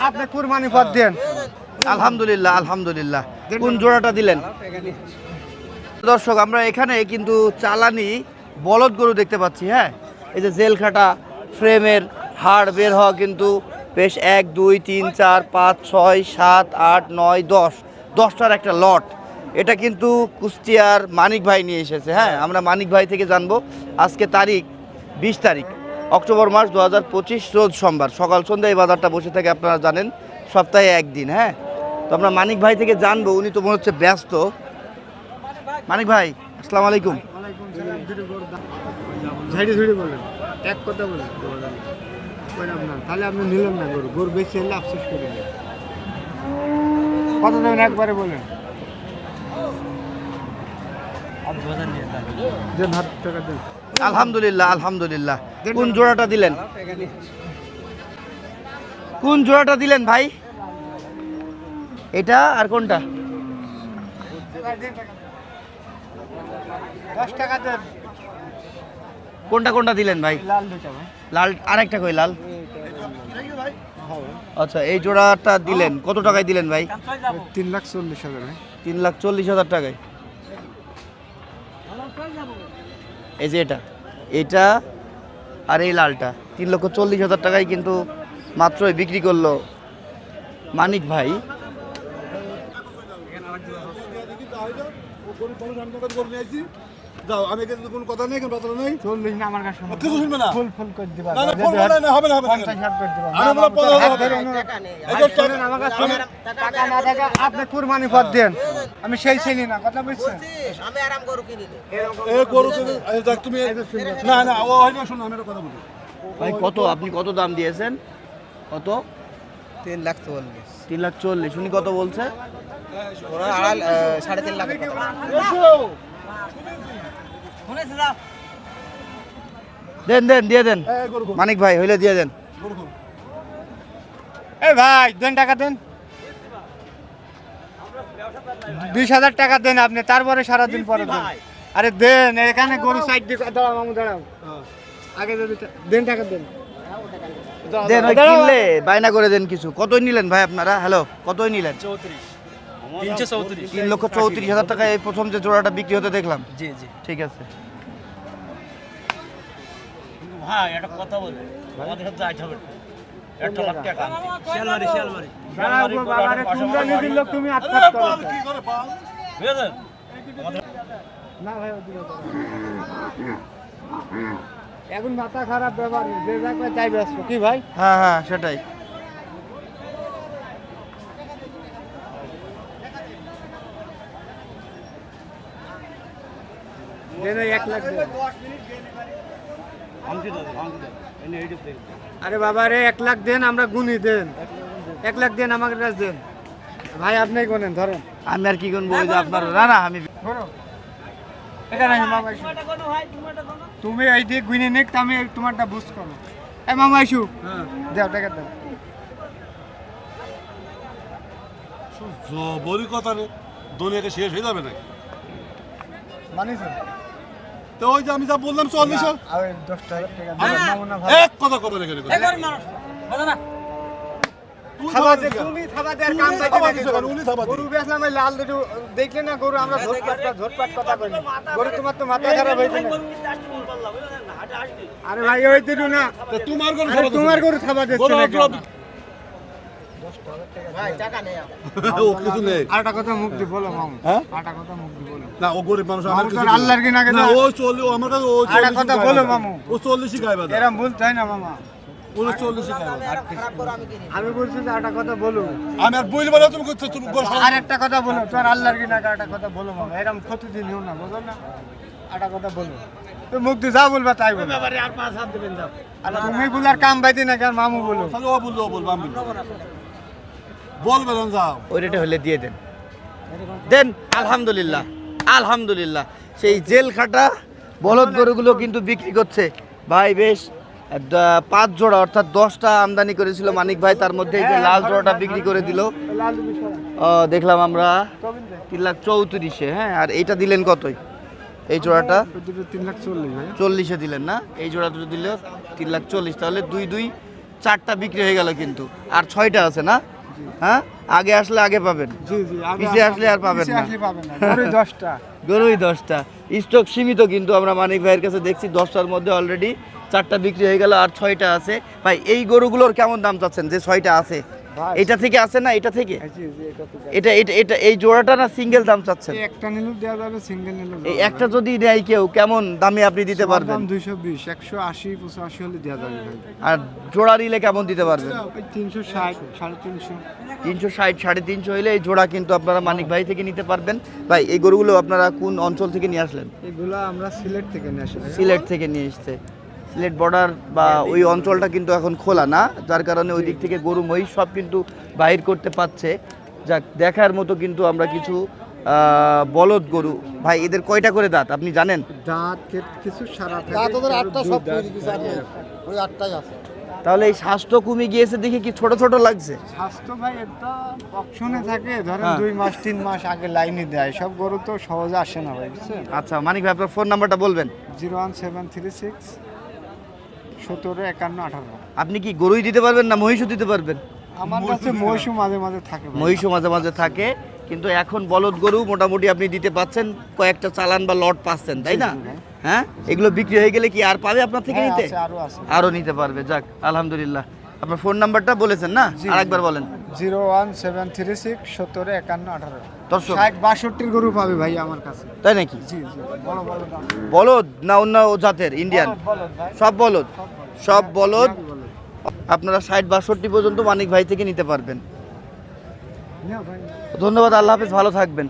আপনি কুরবানি পদ দেন। আলহামদুলিল্লাহ আলহামদুলিল্লাহ। কোন জোড়াটা দিলেন? দর্শক আমরা এখানে কিন্তু চালানি বলদ গরু দেখতে পাচ্ছি হ্যাঁ? এই যে জেল খাটা ফ্রেমের হাড় বের হওয়া কিন্তু বেশ এক দুই তিন চার পাঁচ ছয় সাত আট নয় দশ। দশটার একটা লট। এটা কিন্তু কুষ্টিয়ার মানিক ভাই নিয়ে এসেছে হ্যাঁ? আমরা মানিক ভাই থেকে জানব আজকে তারিখ বিশ তারিখ অক্টোবর মাস দু হাজার পঁচিশ রোজ সোমবার। সকাল সন্ধ্যা এই বাজারটা বসে থাকে আপনারা জানেন সপ্তাহে একদিন হ্যাঁ? তো আমরা মানিক ভাই থেকে জানব উনি তো মনে হচ্ছে ব্যস্ত। মানিক ভাই আসসালামু আলাইকুম। এক কথা বলেন। তাহলে আপনি নিলেন না গরু। গরু বেশি হলে আফসোস করেন। কত দেবেন একবারে বলেন। আলহামদুলিল্লাহ আলহামদুলিল্লাহ। কোন জোড়াটা দিলেন? কোন জোড়াটা দিলেন ভাই? এটা আর কোনটা? কোনটা কোনটা দিলেন ভাই? লাল দুটা লাল আরেকটা কই লাল? আচ্ছা এই জোড়াটা দিলেন কত টাকায় দিলেন ভাই? তিন লাখ চল্লিশ হাজার ভাই। তিন লাখ চল্লিশ হাজার টাকায়। এই যে এটা এটা আর এই লালটা তিন লক্ষ চল্লিশ হাজার টাকায় কিন্তু মাত্রই বিক্রি করল মানিক ভাই। মানুষ, আমি গরু আমি এখানে কোনো কথা নেই, কোনো বাতরা নেই। চল্লিশ না আমার কাছে কিছু শুনবে না? ফুল ফুল করে দিবা। না, না, ফোন বলে না, হবে না, হবে না। পঞ্চাশ ষাট করে দিবা। আমি পনেরো হবে। টাকা- আমার কাছে টাকা না থাকে আপনি কুরবানি পদ দেন। আমি সেই ছেলে না কথা বলছেন এই গরু তুমি- এই দেখ, তুমি- না, না, ও হয়নি, শোনো, আমি কথা বলি। ভাই কত? আপনি কত দাম দিয়েছেন? কত? তিন লাখ চল্লিশ। তিন লাখ চল্লিশ। উনি কত বলছে? সাড়ে তিন লাখ দেন দেন দিয়ে দেন। এই গরু, গরু, মানিক ভাই হইলে দিয়ে দেন। গরু, গরু। এই ভাই দেন টাকা দেন। বিশ হাজার টাকা দেন আপনি তারপরে সারাদিন পরে দেন। আরে দেন এখানে গরু সাইড দিয়ে দাঁড়াও মামু দাঁড়াও। হ্যাঁ। আগে যদি দেন টাকা দেন। দেন কিনলে বায়না করে দেন কিছু। কতই নিলেন ভাই আপনারা? হ্যালো কতই নিলেন? তিনশো চৌত্রিশ। তিন লক্ষ চৌত্রিশ হাজার টাকায় এই প্রথম যে জোড়াটা বিক্রি হতে দেখলাম। জি জি। ঠিক আছে। ভাই একটা কথা বলে। আমাদের সাথে যাইতে হবে। একটা লাখ টাকা। শিয়ালমারি শিয়ালমারি দাঁড়াও গো বাবারে তোমরা নিদিন লোক তুমি? বুঝেছেন? না ভাই এখন মাথা খারাপ ব্যাপার যে ব্যস্ত। কি ভাই? হ্যাঁ হ্যাঁ সেটাই দেন ওই এক লাখ দেন। আরে বাবা রে এক লাখ দেন আমরা গুনি দেন। এক লাখ দেন আমাকে কাছে দেন। ভাই আপনি কোনেন ধরেন। আমি আর কি ওই আপনার না না। আমি ধরো। এখানে আসো, মামা আইসু। তুমি এই দিয়ে গুনি নিক আমি তোমারটা বুঝ করো এ মামা আইসু দেও টাকা দাও। বড়ি কথা রে। দুনিয়াকে শেষ হয়ে যাবে নাকি? মানিস তো ওই যে আমি যা বললাম চল্লিশ এক কথা কবে লেগে দেখলে না গরু? আমরা ঝোটপাট ঝোটপাট কথা কই গরু তোমার তো মাথা খারাপ হয়েছে আরে ভাই ওই দুটো না। তো তোমার গরু তোমার গরু খাবার দিচ্ছে ও কিছু নেই। আরেকটা কথা মুখ দি বলো মামু। হ্যাঁ? আরেকটা কথা মুখ দি বলো। না ও গরিব মানুষ আমার কিছু আল্লাহর কি না না ও চল্লিশ ও আমার কাছে ও আরেকটা কথা বলো মামু। ও চল্লিশই গায়ে বাঁধা ভুল চাই না মামা। আমি বলছি যে একটা কথা বলো। আমি আর বইলে বলে তুমি আর একটা কথা বলো তোর আল্লাহর কি না একটা কথা বলো মামা। এরম ক্ষতি নিও না বুঝো না? একটা কথা বলো। তুমি মুখ দিয়ে যা বলবা তাই বলো। আর তুমি বলার কাম পাইতে না কেন মামু বলো। তাহলে ও বলল বলব আমি বলব। বলবে না যাও। ওই রেটে হলে দিয়ে দেন। দেন আলহামদুলিল্লাহ আলহামদুলিল্লাহ। সেই জেল খাটা বলদ গরুগুলো কিন্তু বিক্রি করছে। ভাই বেশ পাঁচ জোড়া অর্থাৎ দশটা আমদানি করেছিল মানিক ভাই তার মধ্যে যে লাল জোড়াটা বিক্রি করে দিল। দেখলাম আমরা তিন লাখ চৌত্রিশে হ্যাঁ আর এইটা দিলেন কতই? এই জোড়াটা? তিন লাখ চল্লিশ চল্লিশে দিলেন না? এই জোড়াটা দিল তিন লাখ চল্লিশ তাহলে দুই দুই চারটা বিক্রি হয়ে গেল কিন্তু। আর ছয়টা আছে না? হ্যাঁ? আগে আসলে আগে পাবেন। জি জি পিছে আসলে আর পাবেন না। দশটা। গরুই দশটা। স্টক সীমিত কিন্তু আমরা মানিক ভাইয়ের কাছে দেখছি দশটার মধ্যে অলরেডি চারটা বিক্রি হয়ে গেল আর ছয়টা আছে। ভাই এই গরুগুলোর কেমন দাম চাচ্ছেন? যে ছয়টা আছে। এটা থেকে আছে না এটা থেকে? এটা এটা এটা এই জোড়াটা না সিঙ্গেল দাম চাচ্ছেন? একটা নিলেও দেওয়া যাবে সিঙ্গেল নিলেও এই একটা যদি নেয় কেউ কেমন দামে আপনি দিতে পারবেন? দাম দুইশো বিশ একশো আশি পঁচাশি হলে দেওয়া যাবে আর জোড়া নিলে কেমন দিতে পারবেন? ওই তিনশো ষাট সাড়ে তিনশো। তিনশো ষাট সাড়ে তিনশো হলে এই জোড়া কিন্তু আপনারা মানিক ভাই থেকে নিতে পারবেন। ভাই এই গরুগুলো আপনারা কোন অঞ্চল থেকে নিয়ে আসলেন? এগুলো আমরা সিলেট থেকে নিয়ে আসি ভাই। সিলেট থেকে নিয়ে এসছে। সিলেট বর্ডার বা ওই অঞ্চলটা কিন্তু এখন খোলা না যার কারণে ওই দিক থেকে গরু মহিষ সব কিন্তু বাহির করতে পারছে। যাক দেখার মতো কিন্তু আমরা কিছু বলদ গরু। ভাই এদের কয়টা করে দাঁত আপনি জানেন? দাঁত কিছু সারা দাঁত ওদের আটটা সব দাঁত, তৈরি কিছু আছে। ওই আটটাই আছে। তাহলে এই স্বাস্থ্য কমে গিয়েছে দেখে কি ছোট ছোট লাগছে? স্বাস্থ্য ভাই এটা অপশনে থাকে। ধরেন হ্যাঁ। দুই মাস তিন মাস আগে লাইনে দেয়। সব গরু তো সহজে আসে না ভাই বুঝছেন? আচ্ছা মানিক ভাই আপনার ফোন নাম্বারটা বলবেন। Zero one seven three six সতেরো একান্ন আঠারো। আপনি কি গরুই দিতে পারবেন না মহিষও দিতে পারবেন? আমার কাছে মহিষও মাঝে মাঝে থাকে। মহিষও মাঝে মাঝে থাকে কিন্তু এখন বলদ গরু মোটামুটি আপনি দিতে পাচ্ছেন কয়েকটা চালান বা লট পাচ্ছেন তাই না। হ্যাঁ? এগুলো বিক্রি হয়ে গেলে কি আর পাবে আপনার থেকে হ্যাঁ, নিতে? আছে, আরও আরও নিতে পারবে যাক আলহামদুলিল্লাহ। আপনার ফোন নাম্বারটা বলেছেন না? আরেকবার বলেন। Zero one seven three six সত্তর একান্ন আঠারো। দর্শক ষাট বাষট্টির গরু পাবে ভাই আমার কাছে। তাই নাকি? জি বলদ না অন্য জাতের? ইন্ডিয়ান সব বলদ? সব বলদ। বলদ? আপনারা ষাট বাষট্টি পর্যন্ত মানিক ভাই থেকে নিতে পারবেন। ধন্যবাদ আল্লাহ হাফিজ ভালো থাকবেন।